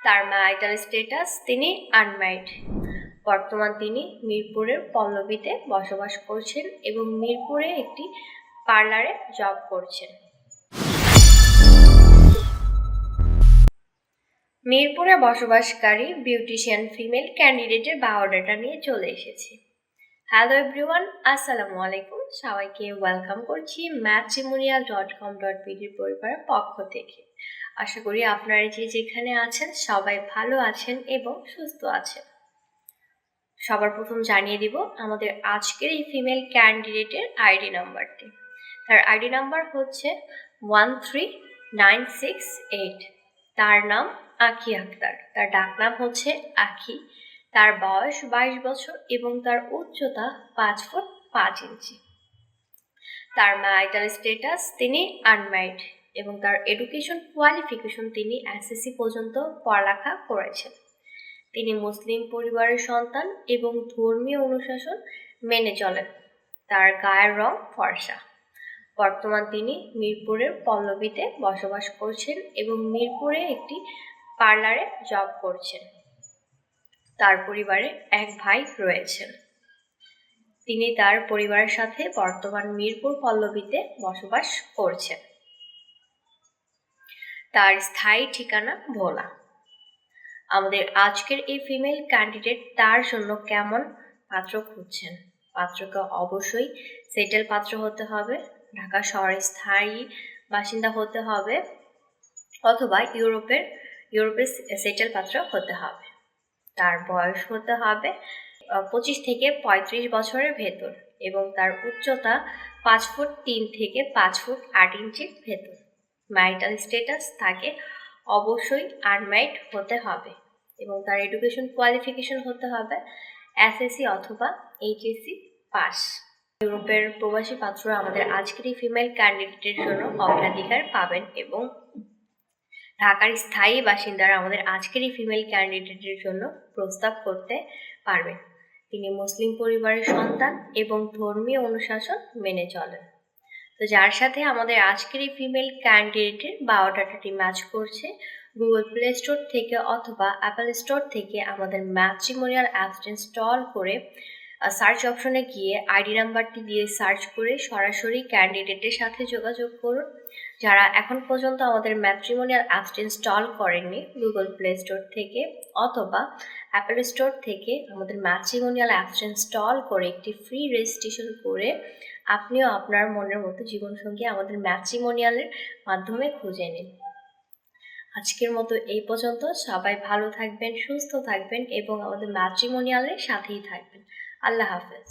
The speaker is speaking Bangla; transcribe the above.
তার ম্যারিটাল স্ট্যাটাস তিনি আনম্যারিড বর্তমান তিনি মিরপুরের পল্লবীতে বসবাস করছেন এবং মিরপুরে একটি পার্লারে জব করছেন। মিরপুরে বসবাসকারী বিউটিশিয়ান ফিমেল ক্যান্ডিডেটের বায়োডাটা নিয়ে চলে এসেছি। হ্যালো এভরিওয়ান আসসালামু আলাইকুম। সবাইকে ওয়েলকাম করছি ম্যাট্রিমোনিয়াল ডট কম ডট বিডির পরিবারের পক্ষ থেকে। আশা করি আপনারা যে যেখানে আছেন সবাই ভালো আছেন এবং সুস্থ আছেন। সবার প্রথম জানিয়ে দিব আমাদের আজকের এই ফিমেল ক্যান্ডিডেটের আইডি নাম্বারটি তার আইডি নাম্বার হচ্ছে one three nine six eight তার নাম আখি আক্তার। তার ডাক নাম হচ্ছে আখি। তার বয়স বাইশ বছর এবং তার উচ্চতা পাঁচ ফুট পাঁচ ইঞ্চি। তার ম্যারিটাল স্টেটাস তিনি আনম্যারিড এবং তার এডুকেশন কোয়ালিফিকেশন তিনি এসএসসি পর্যন্ত পড়ালেখা করেছেন। তিনি মুসলিম পরিবারের সন্তান এবং ধর্মীয় অনুশাসন মেনে চলেন। তার গায়ের রং ফর্সা। বর্তমান তিনি মিরপুরের পল্লবীতে বসবাস করছেন এবং মিরপুরে একটি পার্লারে জব করছেন। তার পরিবারে এক ভাই রয়েছেন। তিনি তার পরিবারের সাথে বর্তমান মিরপুর পল্লবীতে বসবাস করছেন। তার স্থায়ী ঠিকানা ভোলা। আমাদের আজকের এই ফিমেল ক্যান্ডিডেট তার জন্য কেমন পাত্র খুঁজছেন? পাত্রকে অবশ্যই সেটেল পাত্র হতে হবে, ঢাকা শহরে স্থায়ী বাসিন্দা হতে হবে অথবা ইউরোপের ইউরোপের সেটেল পাত্র হতে হবে। তার বয়স হতে হবে পঁচিশ থেকে পঁয়ত্রিশ বছরের ভেতর এবং তার উচ্চতা পাঁচ ফুট তিন থেকে পাঁচ ফুট আট ইঞ্চির ভেতর। ম্যারিটাল স্ট্যাটাস তাকে অবশ্যই আনম্যারিড হতে হবে এবং তার এডুকেশন কোয়ালিফিকেশন হতে হবে এসএসসি অথবা এইচএসসি পাস ইউরোপের প্রবাসী পাত্ররা আমাদের আজকের এই ফিমেল ক্যান্ডিডেটের জন্য অগ্রাধিকার পাবেন এবং ঢাকার স্থায়ী বাসিন্দারা আমাদের আজকের এই ফিমেল ক্যান্ডিডেটের জন্য প্রস্তাব করতে পারবেন। তিনি মুসলিম পরিবারের সন্তান এবং ধর্মীয় অনুশাসন মেনে চলেন। তো যার সাথে আমাদের আজকের এই ফিমেল ক্যান্ডিডেটের বায়োডাটাটি ম্যাচ করছে গুগল প্লে স্টোর থেকে অথবা অ্যাপেল স্টোর থেকে আমাদের ম্যাট্রিমোনিয়াল অ্যাপস ইনস্টল করে সার্চ অপশনে গিয়ে আইডি নাম্বারটি দিয়ে সার্চ করে সরাসরি ক্যান্ডিডেটের সাথে যোগাযোগ করুন। যারা এখন পর্যন্ত আমাদের ম্যাট্রিমোনিয়াল অ্যাপসটি ইনস্টল করেননি গুগল প্লে স্টোর থেকে অথবা অ্যাপেল স্টোর থেকে আমাদের ম্যাট্রিমোনিয়াল অ্যাপসটি ইনস্টল করে একটি ফ্রি রেজিস্ট্রেশন করে আপনিও আপনার মনের মতো জীবনসঙ্গী আমাদের ম্যাট্রিমোনিয়ালের মাধ্যমে খুঁজে নিন। আজকের মতো এই পর্যন্ত। সবাই ভালো থাকবেন, সুস্থ থাকবেন এবং আমাদের ম্যাট্রিমোনিয়ালের সাথেই থাকবেন। আল্লাহ হাফেজ।